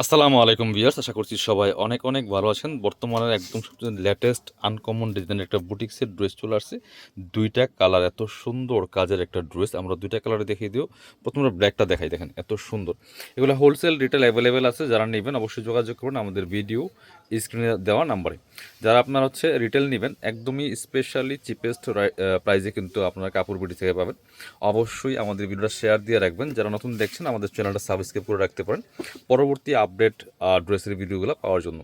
আসসালামু আলাইকুম ভিউয়ার্স, আশা করছি সবাই অনেক অনেক ভালো আছেন। বর্তমানে একদম সবচেয়ে লেটেস্ট আনকমন ডিজাইনের একটা বুটিক্সের ড্রেস চলে আসছে। দুইটা কালার এত সুন্দর কাজের একটা ড্রেস আমরা দুইটা কালারে দেখিয়ে দিও। প্রথমে ব্ল্যাকটা দেখাই, দেখেন এত সুন্দর। এগুলো হোলসেল রিটেল অ্যাভেলেবেল আছে। যারা নেবেন অবশ্যই যোগাযোগ করুন আমাদের ভিডিও স্ক্রিনে দেওয়া নাম্বারে যারা আপনার হচ্ছে রিটেল নেবেন, একদমই স্পেশালি চিপেস্ট প্রাইজে কিন্তু আপনারা কাপড় বিটি থেকে পাবেন। অবশ্যই আমাদের ভিডিওটা শেয়ার দিয়ে রাখবেন। যারা নতুন দেখছেন, আমাদের চ্যানেলটা সাবস্ক্রাইব করে রাখতে পারেন। পরবর্তী আপডেট ড্রেসের ভিডিওগুলো পাওয়ার জন্য।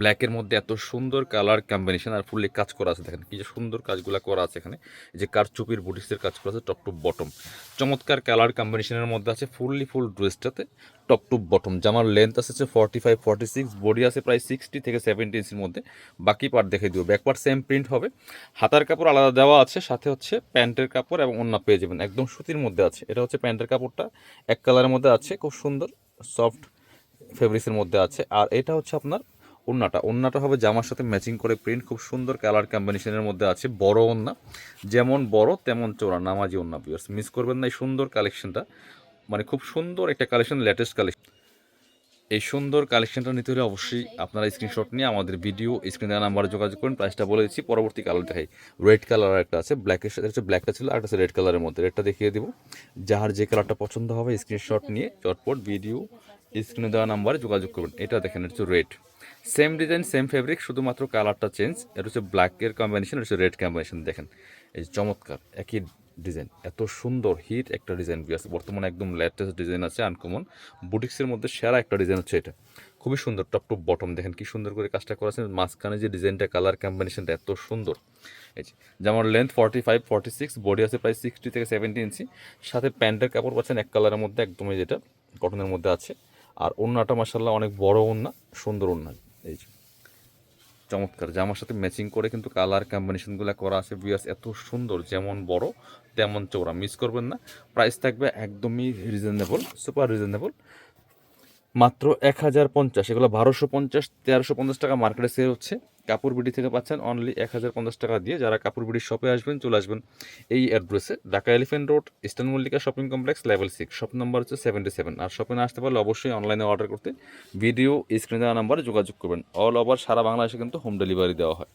ব্ল্যাকের মধ্যে এত সুন্দর কালার কম্বিনেশন আর ফুললি কাজ করা আছে, দেখেন কি যে সুন্দর কাজগুলো করা আছে এখানে। যে কারচুপির বুটিক্সের কাজ করা আছে টপ টু বটম চমৎকার কালার কম্বিনেশনের মধ্যে আছে ফুললি ফুল ড্রেসটাতে টপ টু বটম জামার লেন্থ আছে forty five forty six body আছে প্রায় সিক্সটি থেকে সেভেন্টি ইঞ্চির মধ্যে। বাকি পার্ট দেখে দিব। ব্যাক পার্ট সেম প্রিন্ট হবে। হাতার কাপড় আলাদা দেওয়া আছে, সাথে হচ্ছে প্যান্টের কাপড় এবং অন্য পেয়ে যাবেন। একদম সুতির মধ্যে আছে। এটা হচ্ছে প্যান্টের কাপড়টা। এক কালারের মধ্যে আছে, খুব সুন্দর সফট ফেব্রিক্সের মধ্যে আছে। আর এটা হচ্ছে আপনার ওন্নাটা ওন্নাটা হবে জামার সাথে ম্যাচিং করে প্রিন্ট খুব সুন্দর কালার কম্বিনেশনের মধ্যে আছে। বড় ওন্না যেমন বড়, তেমন চোরা নামাজি ওন্না পিয়ার্স মিস করবেন না এই সুন্দর কালেকশনটা মানে খুব সুন্দর একটা কালেকশন লেটেস্ট কালেকশন এই সুন্দর কালেকশনটা নিতে হলে অবশ্যই আপনারা স্ক্রিনশট নিয়ে আমাদের ভিডিও স্ক্রিন নাম্বারে যোগাযোগ করুন। প্রাইসটা বলে দিচ্ছি। পরবর্তী কালার দেখাই। রেড কালার একটা আছে। ব্ল্যাকের সাথে হচ্ছে ব্ল্যাকটা ছিল আর আছে রেড কালারের মধ্যে। রেডটা দেখিয়ে দেবো। যার যে কালারটা পছন্দ হবে স্ক্রিনশট নিয়ে চটপট ভিডিও স্ক্রিনে দেওয়া নাম্বারে যোগাযোগ করবেন। এটা দেখেন, এটা হচ্ছে red same design same fabric শুধুমাত্র কালারটা চেঞ্জ এটা হচ্ছে ব্ল্যাকের কম্বিনেশন এটা হচ্ছে রেড কম্বিনেশন দেখেন। এই চমৎকার, একই ডিজাইন এত সুন্দর হিট একটা ডিজাইন বি আছে বর্তমানে একদম লেটেস্ট ডিজাইন আছে আনকমন বুটিক্সের মধ্যে সেরা একটা ডিজাইন হচ্ছে এটা। খুবই সুন্দর টপ টু বটম দেখেন কি সুন্দর করে কাজটা করেছেন মাঝখানে যে ডিজাইনটা কালার কম্বিনেশনটা এত সুন্দর। এই যে যেমন length forty five forty six body আছে প্রায় সিক্সটি থেকে সেভেন্টি ইঞ্চি সাথে প্যান্টের কাপড় পাচ্ছেন এক কালারের মধ্যে একদমই যেটা কটনের মধ্যে আছে। আর ওড়নাটা মাসাল্লাহ অনেক বড় ওড়না, সুন্দর ওড়না। এই যে। চমৎকার। জামার সাথে ম্যাচিং করে কিন্তু কালার কম্বিনেশনগুলো করা আছে বিয়াস এত সুন্দর, যেমন বড়, তেমন চৌড়া মিস করবেন না। প্রাইস থাকবে একদমই রিজনেবল সুপার রিজনেবল মাত্র এক হাজার পঞ্চাশ, এগুলো বারোশো পঞ্চাশ, তেরোশো পঞ্চাশ টাকা মার্কেটে সেল হচ্ছে। কাপড় বিডি থেকে পাচ্ছেন অনলি এক হাজার পঞ্চাশ টাকা দিয়ে। যারা কাপড় বিডির শপে আসবেন, চলে আসবেন এই অ্যাড্রেসে Dhaka elephant road eastern Mallika shopping complex level six shop number হচ্ছে সেভেন্টি সেভেন আর শপে না আসতে পারলে অবশ্যই অনলাইনে অর্ডার করতে ভিডিও স্ক্রিন দেওয়া নাম্বারে যোগাযোগ করবেন। অল ওভার সারা বাংলাদেশে কিন্তু হোম ডেলিভারি দেওয়া হয়।